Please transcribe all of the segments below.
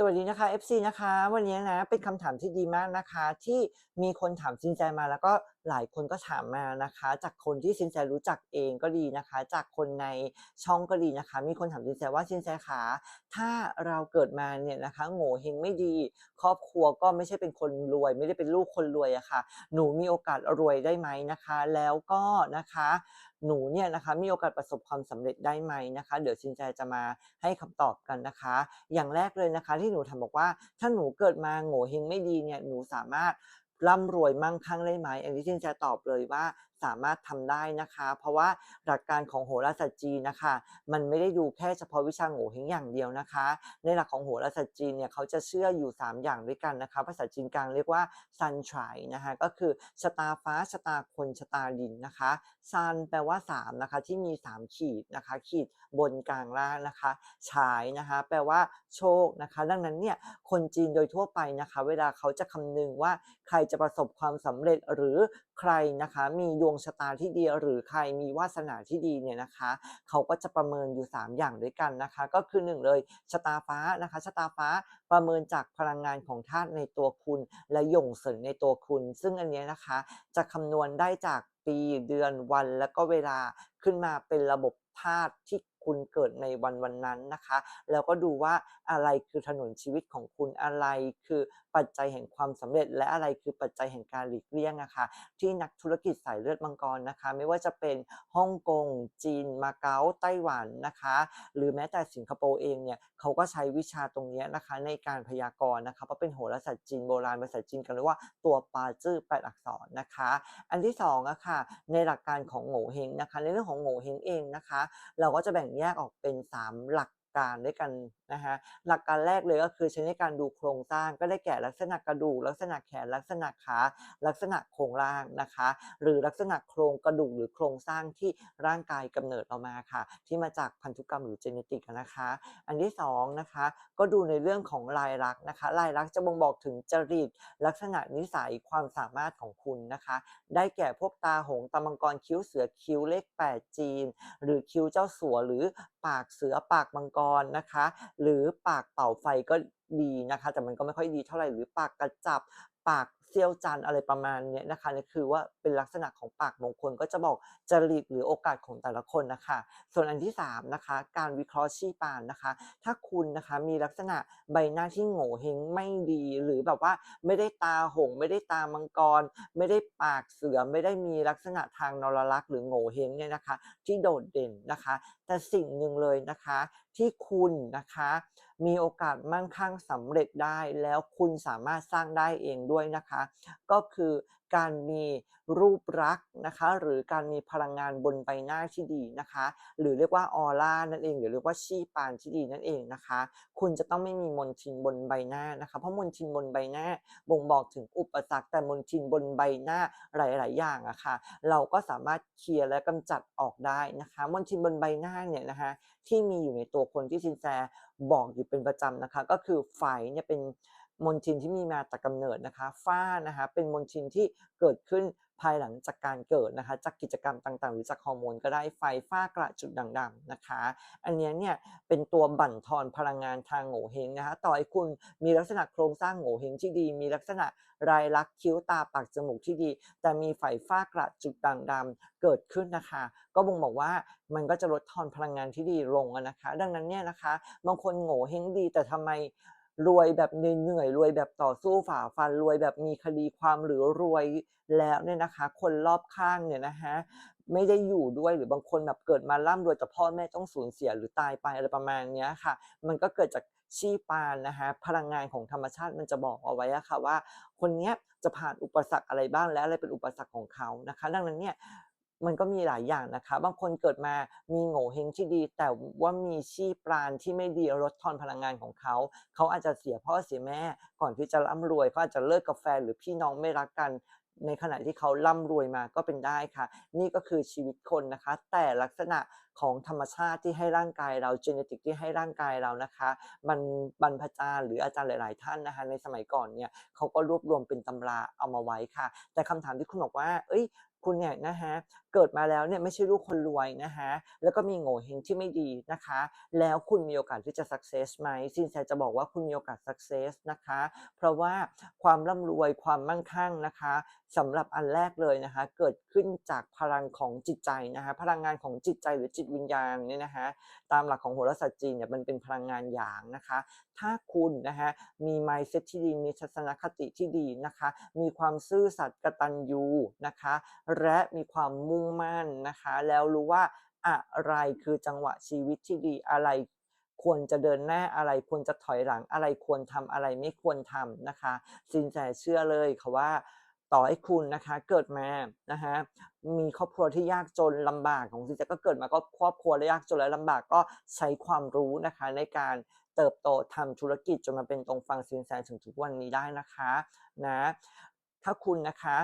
สวัสดีนะคะ FC นะคะ วันนี้นะเป็นคำถามที่ดีมากนะคะ ที่มีคนถามสินใจมาแล้วก็ หลายคนก็ถามมานะคะ จากคนที่สินแจรู้จักเองก็ดีนะคะ จากคนในช่องก็ดีนะคะ มีคนถามสินแจว่าสินแจขาถ้าเราเกิดมาเนี่ยนะคะโง่เฮงไม่ดี ครอบครัวก็ไม่ใช่เป็นคนรวย ไม่ได้เป็นลูกคนรวยอะค่ะ หนูมีโอกาสรวยได้ไหมนะคะ แล้วก็นะคะหนูเนี่ยนะคะมีโอกาสประสบความสำเร็จได้ไหมนะคะ เดี๋ยวชินแจจะมาให้คำตอบกันนะคะ อย่างแรกเลยนะคะที่หนูถามบอกว่า ถ้าหนูเกิดมาโง่เฮงไม่ดีเนี่ยหนูสามารถ ร่ำรวยมั่งคั่งได้ไหมอันนี้ชินจะตอบเลยว่าสามารถทำได้นะคะ เพราะว่าหลักการของโหราศาสตร์จีนนะคะ มันไม่ได้ดูแค่เฉพาะวิชาโง่เฮงอย่างเดียวนะคะ ในหลักของโหราศาสตร์จีนเนี่ยเขาจะเชื่ออยู่ 3 อย่างด้วยกันนะคะ ภาษาจีนกลางเรียกว่าซันทรายนะคะก็คือชะตาฟ้าชะตาคนชะตาดินนะคะซันแปลว่า3นะคะที่มี 3 ขีดนะคะ ขีดบนกลางล่างนะคะฉายนะคะ แปลว่าโชคนะคะ ดังนั้นเนี่ยคนจีนโดยทั่วไปนะคะ เวลาเขาจะคำนึงว่าใครจะประสบความสำเร็จหรือ ใครนะคะมีดวงชะตาที่ดีหรือใครมีวาสนาที่ดีเนี่ยนะคะเขาก็จะประเมินอยู่ 3 อย่างด้วยกันนะคะ ก็คือ 1 เลยชะตาฟ้านะคะชะตาฟ้าประเมินจากพลังงานของธาตุในตัวคุณ และหย่งเสริญในตัวคุณ ซึ่งอันเนี้ยนะคะจะคำนวณได้จาก ปี เดือนวันและก็เวลาขึ้นมาเป็นระบบธาตุที่คุณเกิดในวันวันนั้นนะคะ แล้วก็ดูว่าอะไรคือถนนชีวิตของคุณอะไรคือปัจจัยแห่งความสำเร็จ และอะไรคือปัจจัยแห่งการหลีกเลี่ยงนะคะที่นักธุรกิจสายเลือดมังกรนะคะ ไม่ว่าจะเป็นฮ่องกง จีน มาเก๊าไต้หวันนะคะ หรือแม้แต่สิงคโปร์เองเนี่ยเขาก็ใช้วิชาตรงนี้นะคะ ในการพยากรณ์นะคะเพราะเป็นโหราศาสตร์จีนโบราณภาษาจีนกันเรียกว่าตัวปาจื้อแปดอักษรนะคะ อันที่สองอะค่ะในหลักการของโง่เฮงนะคะ ในเรื่องของโง่เฮงเองนะคะ เราก็จะแบ่งแยกออกเป็น 3 หลัก การด้วยกันนะคะหลักการแรกเลยก็คือใช้ในการดูโครงสร้างก็ได้แก่ลักษณะกระดูกลักษณะแขนลักษณะขาลักษณะโครงร่างนะคะ หรือลักษณะโครงกระดูกหรือโครงสร้างที่ร่างกายกำเนิดเรามาค่ะ ที่มาจากพันธุกรรมหรือเจเนติกนะคะ อันที่สองนะคะก็ดูในเรื่องของลายลักษณ์นะคะ ลายลักษณ์จะบ่งบอกถึงจริตลักษณะนิสัยความสามารถของคุณนะคะ ได้แก่พวกตาหงส์ตามังกรคิ้วเสือคิ้วเลขแปดจีน หรือคิ้วเจ้าสัวหรือปากเสือปากมังกรนะคะ หรือปากเป่าไฟก็ดีนะคะ แต่มันก็ไม่ค่อยดีเท่าไหร่หรือปากกระจับปาก เซี่ยวจันอะไรประมาณนี้นะคะนี่คือว่าเป็นลักษณะของปากมงคลก็จะบอกจริตหรือโอกาสของแต่ละคนนะคะ ส่วนอันที่3นะคะการวิเคราะห์ชี้ปานนะคะ ถ้าคุณนะคะมีลักษณะใบหน้าที่โง่เฮงไม่ดีหรือแบบว่าไม่ได้ตาหง ไม่ได้ตามังกร ไม่ได้ปากเสือไม่ได้มีลักษณะทางนรลักษ์หรือโง่เฮงเนี่ยนะคะ ที่โดดเด่นนะคะ แต่สิ่งหนึ่งเลยนะคะที่คุณนะคะ มีโอกาสมั่งคั่งสำเร็จได้ แล้วคุณสามารถสร้างได้เองด้วยนะคะ ก็คือ การมีรูปลักษ์นะคะหรือการมีพลังงานบนใบหน้าที่ดีนะคะ หรือเรียกว่าออร่านั่นเองหรือเรียกว่าชีปานที่ดีนั่นเองนะคะ คุณจะต้องไม่มีมนทินบนใบหน้านะคะเพราะมนทินบนใบหน้าบ่งบอกถึงอุปสรรคแต่มนทินบนใบหน้าหลาย ๆ อย่างอะค่ะเราก็สามารถเคลียร์และกำจัดออกได้นะคะมนทินบนใบหน้าเนี่ยนะคะที่มีอยู่ในตัวคนที่ซินแซบอกอยู่เป็นประจำนะคะ ก็คือไฟเนี่ยเป็น มนทินที่มีมาแต่กำเนิดนะคะ ฝ้านะคะเป็นมนทินที่เกิดขึ้นภายหลังจากการเกิดนะคะ จากกิจกรรมต่างๆ หรือจากฮอร์โมนก็ได้ไฟฝ้ากระจุดด่างดำนะคะ อันนี้เนี่ยเป็นตัวบั่นทอนพลังงานทางโง่เฮงนะคะ ต่อให้คุณมีลักษณะโครงสร้างโง่เฮงที่ดี มีลักษณะรายลักษณ์คิ้วตาปากจมูกที่ดี แต่มีไฟฝ้ากระจุดด่างดำเกิดขึ้นนะคะ ก็บ่งบอกว่ามันก็จะลดทอนพลังงานที่ดีลงนะคะ ดังนั้นเนี่ยนะคะ บางคนโง่เฮงดีแต่ทำไม รวยแบบเหนื่อยรวยแบบต่อสู้ฝ่าฟันรวยแบบมีคดีความหรือรวยแล้วเนี่ยนะคะ คนรอบข้างเนี่ยนะคะไม่ได้อยู่ด้วยหรือบางคนแบบเกิดมาร่ำรวยแต่พ่อแม่ต้องสูญเสียหรือตายไปอะไรประมาณนี้ค่ะ มันก็เกิดจากชีปานนะคะพลังงานของธรรมชาติมันจะบอกเอาไว้ค่ะว่า คนนี้จะผ่านอุปสรรคอะไรบ้างและอะไรเป็นอุปสรรคของเขานะคะ ดังนั้นเนี่ย มันก็มีหลายอย่างนะคะ บางคนเกิดมามีโง่เฮงที่ดี แต่ว่ามีชีพปราณที่ไม่ดีลดทอนพลังงานของเขา เขาอาจจะเสียพ่อเสียแม่ ก่อนที่จะร่ำรวยเขาอาจจะเลิกกับแฟนหรือพี่น้องไม่รักกัน ในขณะที่เขาร่ำรวยมาก็เป็นได้ค่ะ นี่ก็คือชีวิตคนนะคะ แต่ลักษณะของธรรมชาติที่ให้ร่างกายเรา genetic ที่ให้ร่างกายเรานะคะบรรบรรพจารย์หรืออาจารย์หลาย ๆ ท่านนะคะ ในสมัยก่อนเนี่ยเขาก็รวบรวมเป็นตำราเอามาไว้ค่ะ แต่คำถามที่คุณบอกว่าเฮ้ยคุณเนี่ยนะคะเกิดมาแล้วเนี่ยไม่ใช่ลูกคนรวยนะคะแล้วก็มีโง่เฮงที่ไม่ดีนะคะ แล้วคุณมีโอกาสที่จะ success ไหมสินแสจะบอกว่าคุณมีโอกาส success นะคะ เพราะว่าความร่ำรวยความมั่งคั่งนะคะสำหรับอันแรกเลยนะคะ เกิดขึ้นจากพลังของจิตใจนะคะพลังงานของจิตใจหรือจิตวิญญาณเนี่ยนะคะตามหลักของโหราศาสตร์จีนเนี่ยมันเป็นพลังงานหยางนะคะ ถ้าคุณนะคะมี mindset ที่ดีมีทัศนคติที่ดีนะคะ มีความซื่อสัตย์กตัญญูนะคะ และมีความมุ่งมั่นนะคะ แล้วรู้ว่าอะไรคือจังหวะชีวิตที่ดีอะไรควรจะเดินหน้าอะไรควรจะถอยหลังอะไรควรทำอะไรไม่ควรทำนะคะ สินแสเชื่อเลยค่ะว่า ต่อให้คุณนะคะเกิดมานะคะมีครอบครัวที่ยากจนลำบากของสินแสก็เกิดมาก็ครอบครัวและยากจนและลำบากก็ใช้ความรู้นะคะในการเติบโตทำธุรกิจจนมาเป็นตรงฟังสินแสถึงทุกวันนี้ได้นะคะนะถ้าคุณนะคะ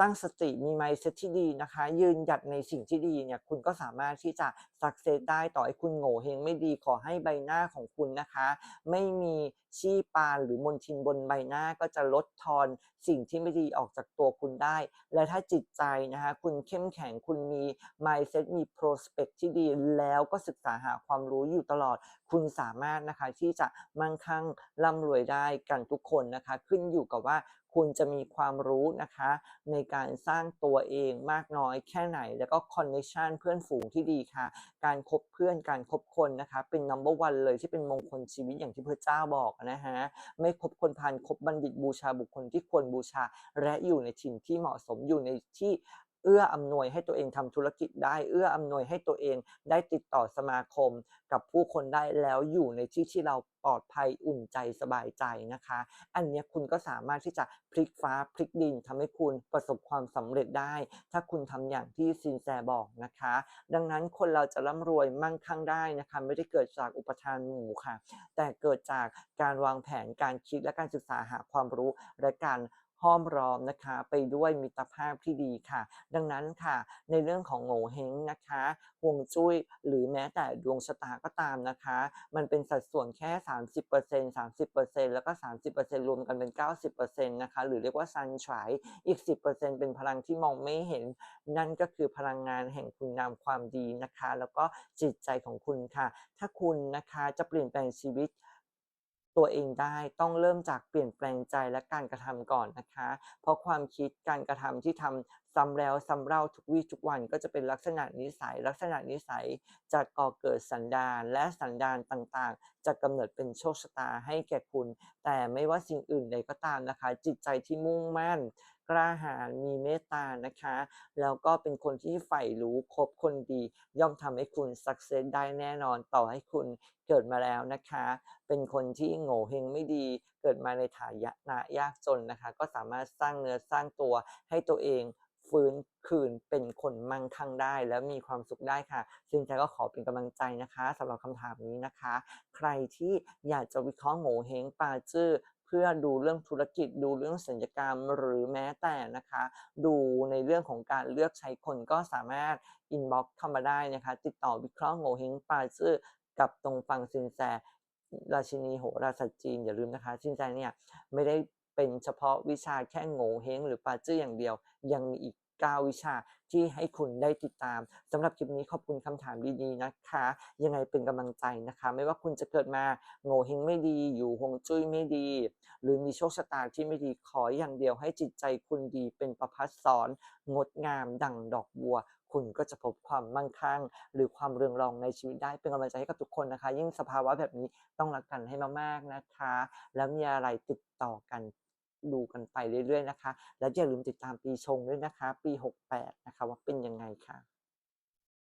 ตั้งสติมี mindset ที่ดีนะคะ ยืนหยัดในสิ่งที่ดีเนี่ยคุณก็สามารถที่จะ success ได้ต่อให้คุณโง่เฮงไม่ดีขอให้ใบหน้าของคุณนะคะ ไม่มีชี้ปานหรือมนทินบนใบหน้าก็จะลดทอนสิ่งที่ไม่ดีออกจากตัวคุณได้ และถ้าจิตใจนะคะ คุณเข้มแข็งคุณมี mindset มี prospect ที่ดีแล้วก็ศึกษาหาความรู้อยู่ตลอด คุณสามารถนะคะที่จะมั่งคั่งร่ำรวยได้กันทุกคนนะคะ ขึ้นอยู่กับว่าคุณจะมีความรู้นะคะ ในการสร้างตัวเองมากน้อยแค่ไหน แล้วก็คอนเนคชันเพื่อนฝูงที่ดีค่ะ การคบเพื่อนการคบคนนะคะ เป็น number one เลยที่เป็นมงคลชีวิตอย่างที่พระเจ้าบอกนะฮะไม่คบคนพานคบบัณฑิตบูชาบุคคลที่ควรบูชา และอยู่ในถิ่นที่เหมาะสมอยู่ในที่ เอื้ออำนวยให้ตัวเองทำธุรกิจได้ เอื้ออำนวยให้ตัวเองได้ติดต่อสมาคมกับผู้คนได้แล้วอยู่ในที่ที่เราปลอดภัยอุ่นใจสบายใจนะคะ อันนี้คุณก็สามารถที่จะพลิกฟ้าพลิกดินทำให้คุณประสบความสำเร็จได้ ถ้าคุณทำอย่างที่ซินแซบอกนะคะ ดังนั้นคนเราจะร่ำรวยมั่งคั่งได้นะคะ ไม่ได้เกิดจากอุปทานหมู่ค่ะ แต่เกิดจากการวางแผนการคิดและการศึกษาหาความรู้และการ ห้อมล้อมนะคะ ไปด้วยมิตรภาพที่ดีค่ะ ดังนั้นค่ะ ในเรื่องของโง่เฮงนะคะฮวงจุ้ยหรือแม้แต่ดวงชะตาก็ตามนะคะ มันเป็นสัดส่วนแค่ 30% 30%แล้วก็ 30%รวมกันเป็น 90%นะคะ หรือเรียกว่าซันฉายอีก 10%เป็นพลังที่มองไม่เห็น นั่นก็คือพลังงานแห่งคุณงามความดีนะคะ แล้วก็จิตใจของคุณค่ะ ถ้าคุณนะคะจะเปลี่ยนแปลงชีวิต ตัวเองได้ต้องเริ่มจากเปลี่ยนแปลงใจและการกระทำก่อนนะคะ เพราะความคิดการกระทำที่ทำ ซ้ำแล้วซ้ำเล่าทุกวี่ทุกวันก็จะเป็นลักษณะนิสัย ลักษณะนิสัยจะก่อเกิดสันดานและสันดานต่างๆ จะกำเนิดเป็นโชคชะตาให้แก่คุณ แต่ไม่ว่าสิ่งอื่นใดก็ตามนะคะ จิตใจที่มุ่งมั่น กล้าหาญมีเมตตานะคะ แล้วก็เป็นคนที่ใฝ่รู้คบคนดี ย่อมทำให้คุณสักเซสได้แน่นอนต่อให้คุณเกิดมาแล้วนะคะ เป็นคนที่โง่เฮงไม่ดี เกิดมาในฐานะยากจนนะคะ ก็สามารถสร้างเนื้อสร้างตัวให้ตัวเอง ฟื้นคืนเป็นคนมั่งคั่งได้ แล้วมีความสุขได้ค่ะ ซึ่งใจก็ขอเป็นกำลังใจนะคะสำหรับคำถามนี้นะคะ ใครที่อยากจะวิเคราะห์โงเฮงปาจื้อเพื่อดูเรื่องธุรกิจดูเรื่องสัญญกรรมหรือแม้แต่นะคะ ดูในเรื่องของการเลือกใช้คนก็สามารถอินบ็อกซ์เข้ามาได้นะคะ ติดต่อวิเคราะห์โงเฮงปาจื้อกับตรงฟังซินแซราชินีโหราศาสตร์จีนอย่าลืมนะคะซินแซเนี่ยไม่ได้ เป็นเฉพาะวิชาแค่โง่เฮงหรือปาจื้ออย่างเดียว ยังมีอีก 9 วิชาที่ให้คุณได้ติดตามสำหรับคลิปนี้ขอบคุณคำถามดีๆนะคะ ยังไงเป็นกำลังใจนะคะ ไม่ว่าคุณจะเกิดมาโง่เฮงไม่ดีอยู่ฮวงจุ้ยไม่ดี หรือมีโชคชะตาที่ไม่ดีขออย่างเดียวให้จิตใจคุณดีเป็นประพัดสอนงดงามดังดอกบัวคุณก็จะพบความมั่งคั่ง หรือความเรืองรองในชีวิตได้เป็นกำลังใจให้กับทุกคนนะคะ ยิ่งสภาวะแบบนี้ต้องรักกันให้มากๆนะคะ แล้วมีอะไรติดต่อกัน ดูกันไปเรื่อยๆนะคะ และอย่าลืมติดตามปีชงด้วยนะคะ ปี 68 นะคะว่าเป็นยังไงค่ะ